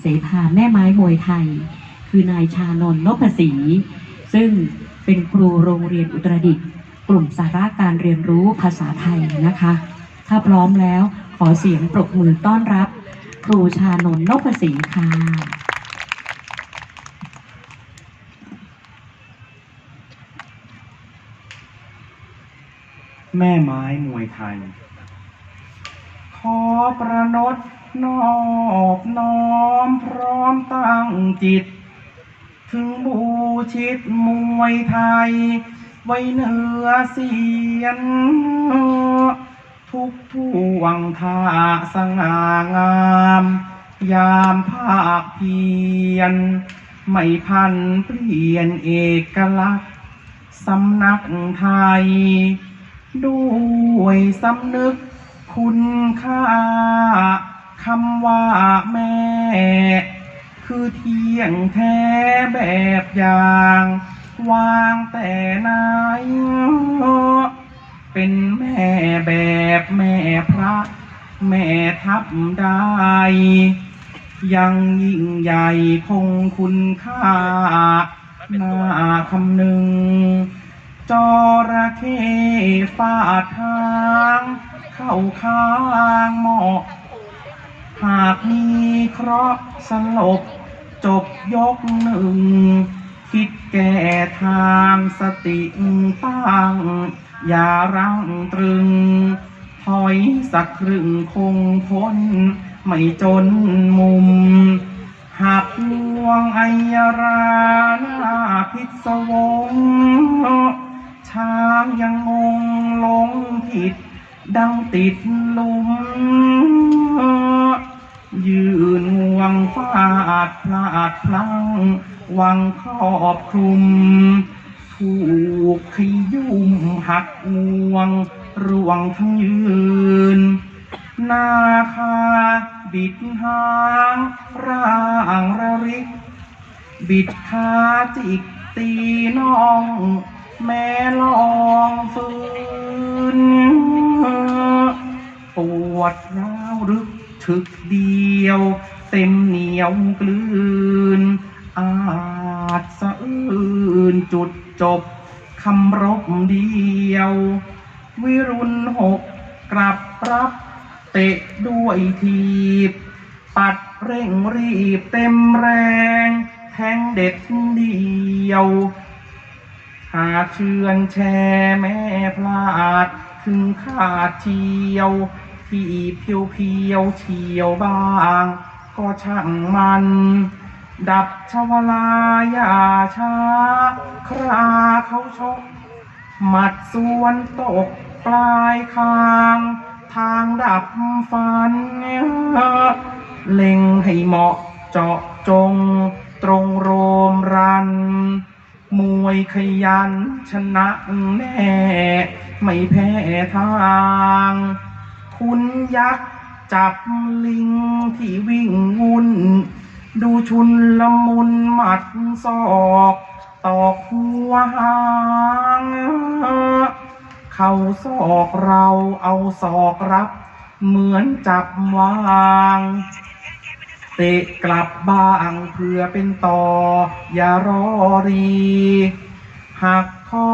เสภาแม่ไม้มวยไทย คือนายชานนท์นพศรีซึ่งเป็นครูโรงเรียนอุตรดิตถ์กลุ่มสาระการเรียนรู้ภาษาไทยนะคะ ถ้าพร้อมแล้วขอเสียงปรบมือต้อนรับ ครูชานนท์นพศรีค่ะแม่ไม้มวยไทย ขอประนดนอบน้อมพร้อมตั้งจิต ถึงบูชิตมวยไทย ไว้เหนือเสียน ทุกท่วงท่าสง่างาม ยามภาคเพียน ไม่พันเปลี่ยนเอกลักษณ์สำนักไทย ด้วยสำนึก คุณค่าคำว่าแม่ คือเที่ยงแท้แบบอย่าง วางแต่ไหนเป็นแม่แบบแม่พระ แม่ทับได้ ยังยิ่งใหญ่คงคุณค่าน่าคำหนึ่งจระเข้ฟาดทาง เข้าข้างหมาะหากมีเคราะห์สลบ จบยกหนึ่ง คิดแก่ทางสติตั้ง อย่ารังตรึง ถอยสักครึ่งคงพ้น ไม่จนมุมหักงวงไอยราหน้าพิศวงช้างยังงงลงผิด ดังติดลุม ยืนงวงฟาดพลาดพลังวังครอบคลุม ถูกขยุ่มหักงวงร่วงทั้งยืน นาคาบิดหางร่างระริก บิดขาจิกตีน้อง แม่ลองฝืน วดร้าวรึกถึกเดียว เต็มเหนียวกลืน อาจสะอื้นจุดจบคำรบเดียว วิรุณหกกลับรับเตะด้วยทีบ ปัดเร่งรีบเต็มแรง แทงเด็ดเดียว หาเชือนแช่แม่พลาด ถึงขาดเชียว ที่เพียวเพียวเฉียวบาง ก็ช่างมัน ดับชวลายาชา คราเขาชก หมัดส่วนตกปลายคาง ทางดับฟัน เล็งให้เหมาะเจาะจง ตรงโรมรัน มวยขยันชนะแน่ ไม่แพ้ทาง คุณยักษ์จับลิงที่วิ่งวุ่น ดูชุนละมุนหมัดศอกตอกหัวหางเข้าศอกเราเอาศอกรับ เหมือนจับวางเตะกลับบ้างเพื่อเป็นต่อ อย่ารอรี หักคอ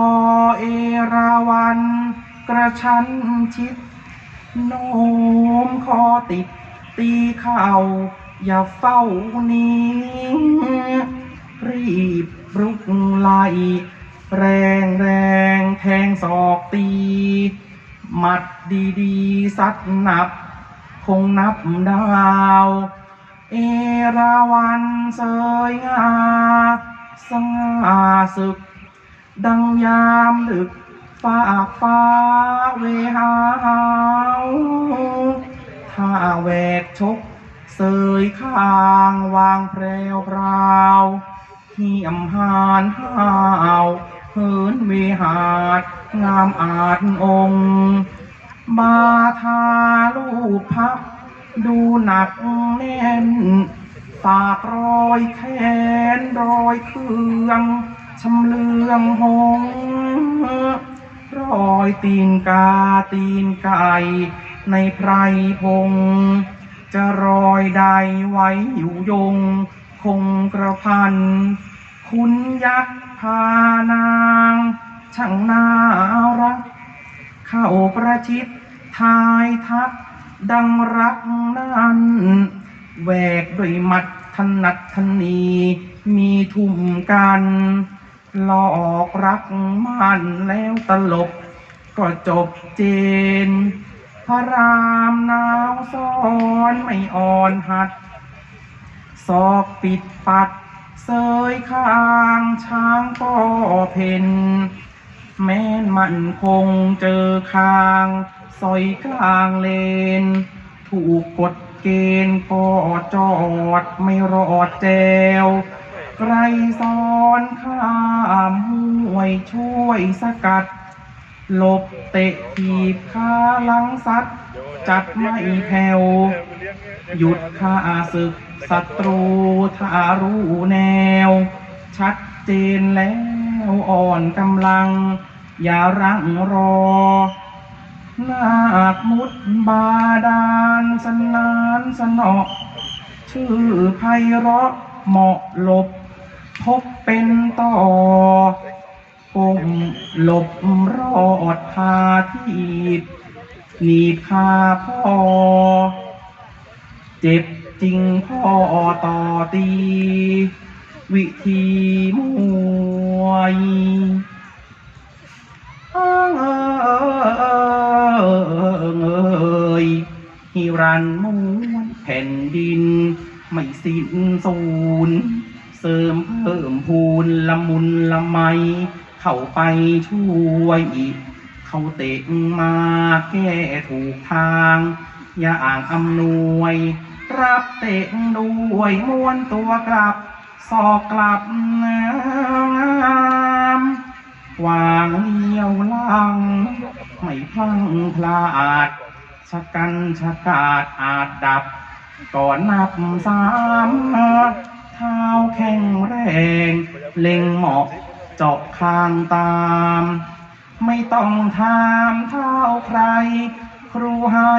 เอราวัน กระชั้นชิด โน้มคอติด ตีเข่า อย่าเฝ้านี้รีบรุกไล่แรงแรงแทงศอกตี หมัดดีๆซัดหนับ คงนับดาว เอราวันเสยงาสง่าศึก ดังยามดึก ฝากฟ้าเวหาวถ้าแหวกชกเสยข้างวางแพรวพราวเหี่ยมหานห้าวเหินเวหาดงามอาจองค์ มาทาลูกพักดูหนักแน่นฝากรอยแขนรอยเครื่องชำเลืองหง รอยตีนกาตีนไก่ในไพรพง จะรอยใดไว้อยู่ยง คงกระพัน คุณยักษ์พานาง ช่างน่ารัก เข้าประชิดทายทัก ดังรักนั้นแหวกด้วยมัดถนัดทนีมีทุ่มกัน หลอกรักมันแล้วตลบก็จบเจน พระรามนาวซ้อนไม่อ่อนหัดศอกปิดปัด เสยข้างช้างก็เพนแม้นมันคงเจอคางซอยกลางเลน ถูกกดเกณฑ์ก็จอดไม่รอดแจว ไกรซ้อนข้ามห้วยช่วยสกัด หลบเตะทีบขาหลังซัด จัดไม่แผ่วหยุดข้าศึกศัตรูถารู้แนว ชัดเจนแล้วอ่อนกำลัง อย่ารังรอนาคมุดบาดาลสนานสนอ ชื่อไพเราะเหมาะหลบ พบเป็นต่อคงหลบรอดคาทีบหนีบคาพ่อ เจ็บจริงพ่อต่อตี วิธีมวยเอยฮิรันม้วนแผ่นดิน ไม่สิ้นสูญ ริมเพิ่มพูนละมุนละไม เข้าไปช่วยอีก เขาเตะมาแก้ถูกทาง อย่าอ้างอำนวย รับเตะด้วยม้วนตัวกลับ สอกกลับน้ำวางเลี้ยวลัง ไม่พลังพลาดชะกันชะกาดอาจดับ ก่อนนับสาม เท้าแข็งแรง เล็งเหมาะเจาะคางตาม ไม่ต้องถามเท่าใคร ครูให้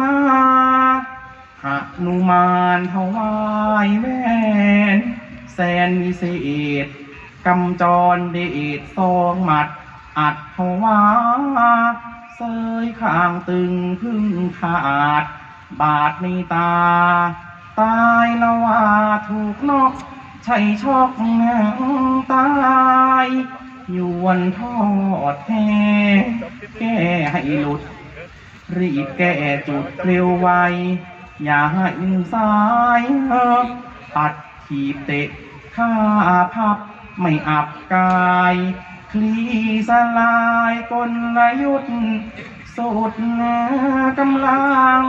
มาหนุมานถวายแว่นแสนวิเศษกำจรเดชซองหมัด อัดถวาเสยข้างตึงพึ่งขาด บาดในตา ตายแล้วว่าถูกนอกใช่ชอกแนงตายอยู่วันทอดแท้แก้ให้หลุด รีบแก้จุดเร็วไว อย่าให้สายเออปัดขีบเตะข้าพับไม่อับกาย คลีสลายกลยุทธ์สุดกำลัง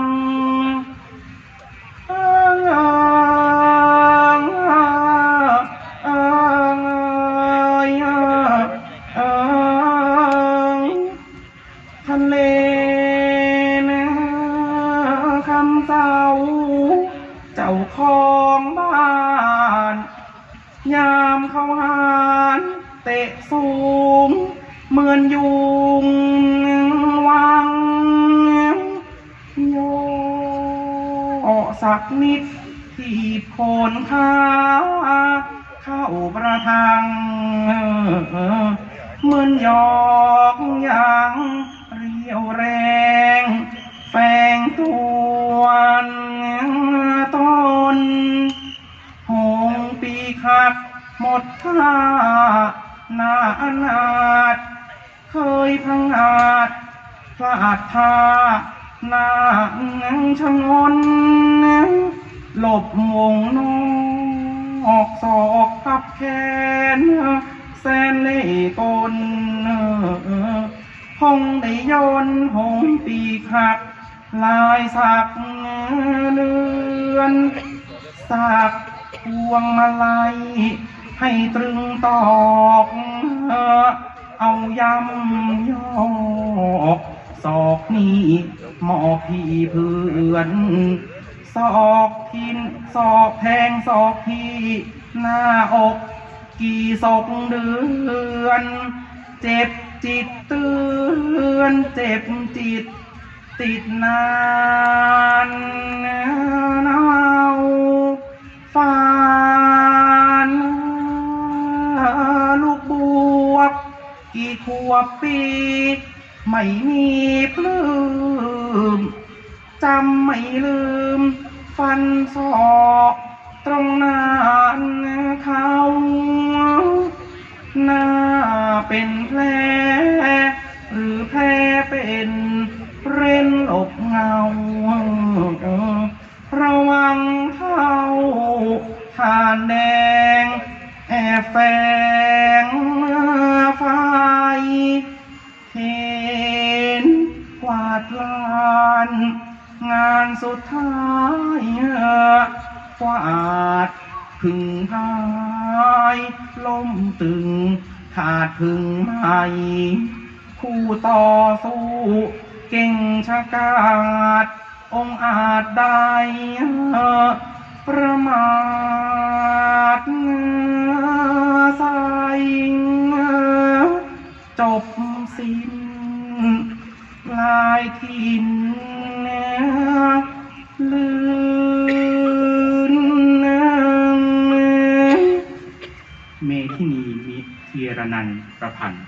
เตะสูงเหมือนยุงวังโยสักนิดที่โคนขาเข้าประทังเหมือนหยอกอย่างเรียวแรง แฝงตัวต้นหงปีขัดหมดท่า หน้าอนาถเคยพังอาจพลาดทาหน้าชะงนหลบวงนอกศอกพับแขนแสนเล่กลพงได้ยนหงปีขัดลายสักเลือนสักพวงมาลัย ให้ตรึงตอกเอายำยอกศอกนี้หมอพี่เพื่อนศอกทินศอกแทงศอกที่หน้าอก กี่ศกเดือน เจ็บจิตเตือนเจ็บจิตติดนานนา วบปี ไม่มีปลื้มจำไม่ลืม ฟันศอกตรงหน้าเขาหน้าเป็นแผล ท้ายกวาดพึ่งพายล้มตึงขาดพึ่งไม่คู่ต่อสู้ เก่งชะกาดองอาจได้ประมาทใส่จบสิ้นลายทิ้น นันประพันธ์